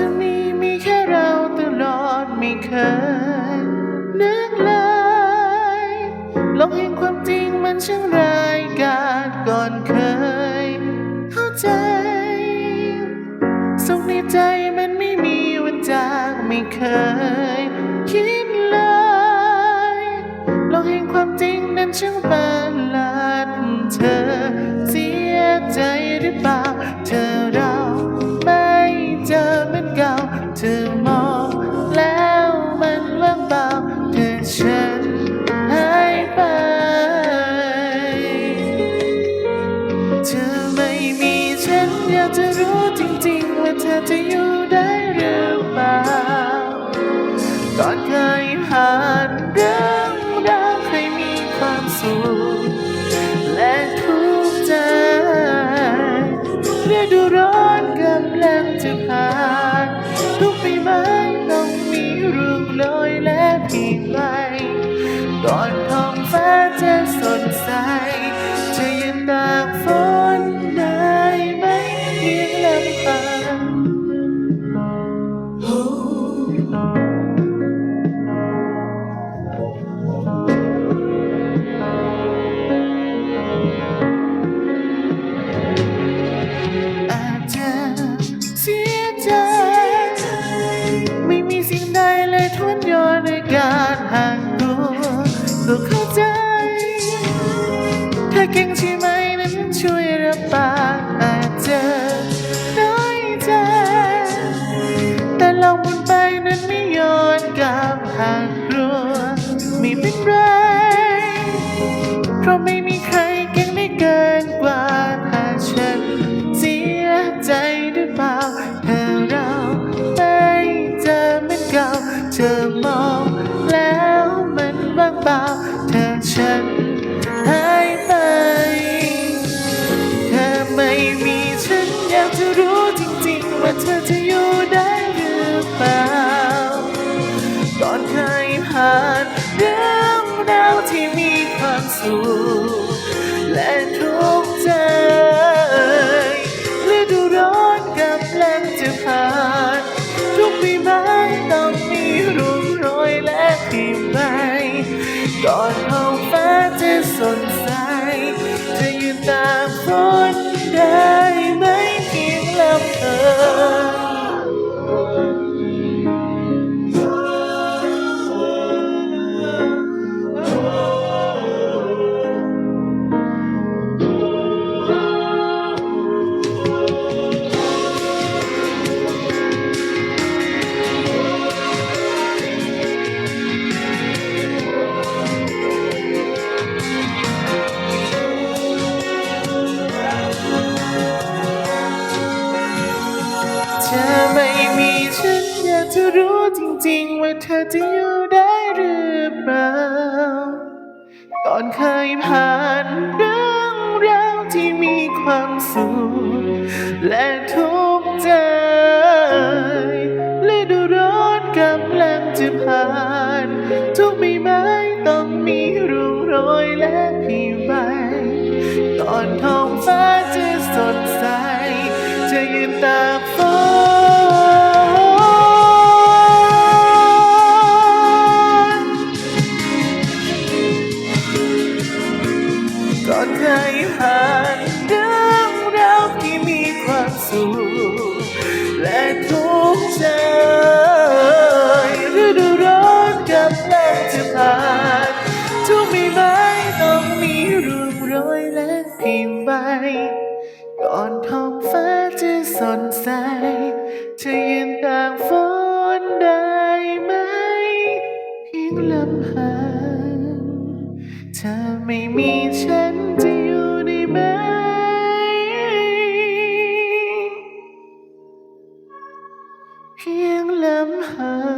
จะมีมีแค่เราตลอดไม่เคยนึกเลยโลกแห่งความจริงมันช่างร้ายกาจก่อนเคย เข้าใจ สุขในใจมันไม่มีวันจางไม่เคย คิดเลยโลกแห่งความจริงนั้นช่างป จะผ่านทุกปีไม้ต้องมีร่วงลอยและปีใหม่ก่อน ทวนย้อนในการห่างตัวก็เข้าใจ ถ้าเก่งใช่ไหมนั้นช่วยรับปากอาจจะน้อยใจ แต่ลองบุญไปนั้นไม่ย้อนกลับห่ากกลัวไม่เป็นไร เพราะไม่มีใคร นเคยผ่านเรื่องราวที่มีความสุขและทุก ธอไม่มีฉันอยากจะรู้จริงๆ ว่าเธอจะอยู่ได้หรือเปล่าก่อนเคยผ่านเรื่องราวที่มีความสุขและทุกข์ใจฤดูร้อนกำลังจะผ่าน ทุกใบไม้ต้องมีร่วงโรยและผีใบก่อนท้องฟ้า อนเคยผ่านเรื่องราวที่มีความสุขและทุกข์ใจฤดูร้อนกำลังจะผ่านทุกปีไม้ต้องมีร่วงโรยและพิมพ์ใบก่อนท้องฟ้าจะสดใสจะยืนตากฝนได้ไหมเพียงลำพังเธอไม่มีำหา